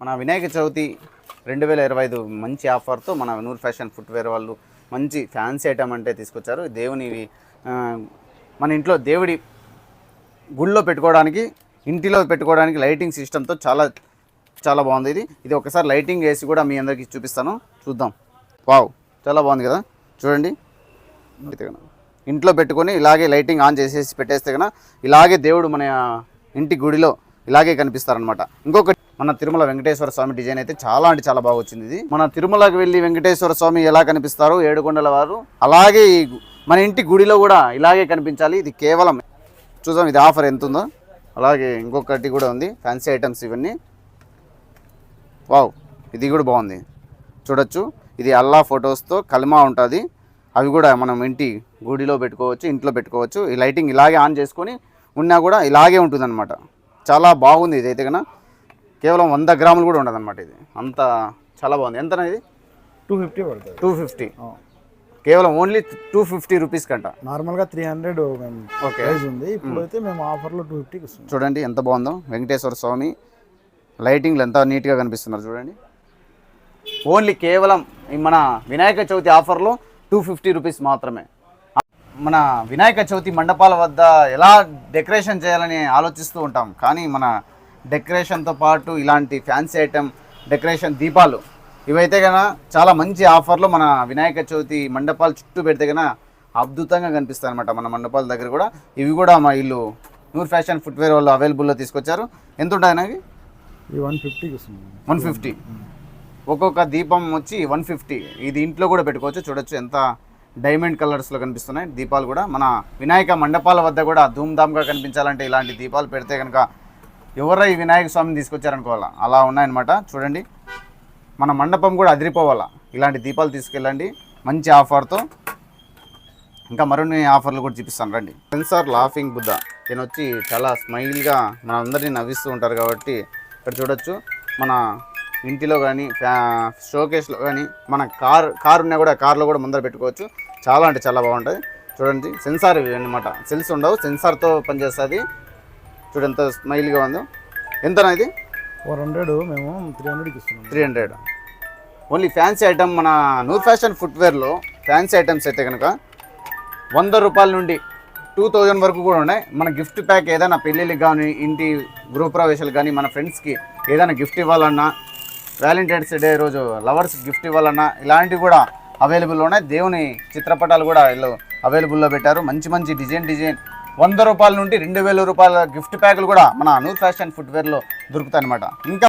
మన వినాయక చవితి రెండు వేల ఇరవై ఐదు మంచి ఆఫర్తో మన నూర్ ఫ్యాషన్ ఫుట్వేర్ వాళ్ళు మంచి ఫ్యాన్సీ ఐటమ్ అంటే తీసుకొచ్చారు. దేవుని మన ఇంట్లో దేవుడి గుళ్ళో పెట్టుకోవడానికి ఇంటిలో పెట్టుకోవడానికి లైటింగ్ సిస్టమ్తో చాలా చాలా బాగుంది ఇది. ఇది ఒకసారి లైటింగ్ వేసి కూడా మీ అందరికీ చూపిస్తాను. చూద్దాం. వావ్ చాలా బాగుంది కదా. చూడండి. ఇంట్లో పెట్టుకొని ఇలాగే లైటింగ్ ఆన్ చేసేసి పెట్టేస్తే కనుక ఇలాగే దేవుడు మన ఇంటి గుడిలో ఇలాగే కనిపిస్తారనమాట ఇంకొకటి మన తిరుమల వెంకటేశ్వర స్వామి డిజైన్ అయితే చాలా అంటే చాలా బాగా వచ్చింది ఇది. మన తిరుమలకి వెళ్ళి వెంకటేశ్వర స్వామి ఎలా కనిపిస్తారు ఏడుకొండల వారు అలాగే మన ఇంటి గుడిలో కూడా ఇలాగే కనిపించాలి. ఇది కేవలం చూద్దాం ఇది ఆఫర్ ఎంత ఉందో అలాగే ఇంకొకటి కూడా ఉంది ఫ్యాన్సీ ఐటమ్స్ ఇవన్నీ. వావ్ ఇది కూడా బాగుంది. చూడొచ్చు ఇది అల్లా ఫొటోస్తో కలిమా ఉంటుంది. అవి కూడా మనం ఇంటి గుడిలో పెట్టుకోవచ్చు ఇంట్లో పెట్టుకోవచ్చు. ఈ లైటింగ్ ఇలాగే ఆన్ చేసుకొని ఉన్నా కూడా ఇలాగే ఉంటుందన్నమాట. చాలా బాగుంది ఇది అయితే కన్నా. కేవలం వంద గ్రాములు కూడా ఉండదన్నమాట ఇది. అంత చాలా బాగుంది. ఎంత ఇది? టూ ఫిఫ్టీ పడుతుంది. Two fifty. కేవలం ఓన్లీ టూ ఫిఫ్టీ రూపీస్ కంట. నార్మల్గా త్రీ హండ్రెడ్ ఓకే. ఉంది. ఇప్పుడు అయితే మేము ఆఫర్లో టూ ఫిఫ్టీకి ఇస్తున్నాం చూడండి ఎంత బాగుందో. వెంకటేశ్వర స్వామి లైటింగ్లు ఎంత నీట్గా కనిపిస్తున్నారు చూడండి. ఓన్లీ కేవలం మన వినాయక చవితి ఆఫర్లో టూ ఫిఫ్టీ రూపీస్ మాత్రమే. మన వినాయక చవితి మండపాల వద్ద ఎలా డెకరేషన్ చేయాలని ఆలోచిస్తూ ఉంటాం. కానీ మన డెకరేషన్తో పాటు ఇలాంటి ఫ్యాన్సీ ఐటమ్ డెకరేషన్ దీపాలు ఇవైతే కనుక చాలా మంచి ఆఫర్లో మన వినాయక చవితి మండపాలు చుట్టూ పెడితే కనుక అద్భుతంగా కనిపిస్తాయి అనమాట మన మండపాల దగ్గర కూడా. ఇవి కూడా మా ఇల్లు నూర్ ఫ్యాషన్ ఫుట్వేర్ వాళ్ళు అవైలబుల్లో తీసుకొచ్చారు. ఎంత ఉంటుంది ఇది వన్ ఇస్తున్నాం వన్ ఫిఫ్టీ. ఒక్కొక్క దీపం వచ్చి వన్ ఫిఫ్టీ. ఇది ఇంట్లో కూడా పెట్టుకోవచ్చు. చూడొచ్చు ఎంత డైమండ్ కలర్స్లో కనిపిస్తున్నాయి. దీపాలు కూడా మన వినాయక మండపాల వద్ద కూడా ధూమ్ధామ్గా కనిపించాలంటే ఇలాంటి దీపాలు పెడితే కనుక ఎవరో ఈ వినాయక స్వామిని తీసుకొచ్చారనుకోవాలా? అలా ఉన్నాయన్నమాట. చూడండి. మన మండపం కూడా అదిరిపోవాలా? ఇలాంటి దీపాలు తీసుకెళ్ళండి. మంచి ఆఫర్తో. ఇంకా మరిన్ని ఆఫర్లు కూడా చూపిస్తాను. రండి. సెన్సార్ లాఫింగ్ బుద్ధ ఈయన వచ్చి చాలా స్మైల్గా మన అందరినీ నవ్విస్తూ ఉంటారు కాబట్టి ఇక్కడ చూడొచ్చు. మన ఇంటిలో కానీ షోకేస్లో కానీ మన కార్ కార్ ఉన్నా కూడా కార్లో కూడా ముందర పెట్టుకోవచ్చు. చాలా అంటే చాలా బాగుంటుంది చూడండి సెన్సార్ ఇవి అన్నమాట. సెల్స్ ఉండవు సెన్సార్తో పనిచేస్తుంది. చూడు ఎంత స్మైల్గా ఉందో. ఎంతనా ఇది? ఫోర్ హండ్రెడ్ మేము త్రీ హండ్రెడ్కి ఇస్తున్నాం. Three hundred only fancy item మన నూర్ ఫ్యాషన్ ఫుట్వేర్లో ఫ్యాన్సీ ఐటమ్స్ అయితే కనుక వంద రూపాయల నుండి టూ థౌజండ్ వరకు కూడా ఉన్నాయి. మన గిఫ్ట్ ప్యాక్ ఏదైనా పెళ్ళిళ్ళకి కానీ ఇంటి గృహప్రవేశాలకు కానీ మన ఫ్రెండ్స్కి ఏదైనా గిఫ్ట్ ఇవ్వాలన్నా వ్యాలంటైన్స్ డే రోజు లవర్స్ గిఫ్ట్ ఇవ్వాలన్నా ఇలాంటివి కూడా అవైలబుల్ ఉన్నాయి. దేవుని చిత్రపటాలు కూడా వీళ్ళు అవైలబుల్లో పెట్టారు. మంచి మంచి డిజైన్ డిజైన్. వంద రూపాయల నుండి రెండు వేల రూపాయల గిఫ్ట్ ప్యాక్లు కూడా మన నూ ఫ్యాషన్ ఫుట్వేర్లో దొరుకుతాయి అనమాట ఇంకా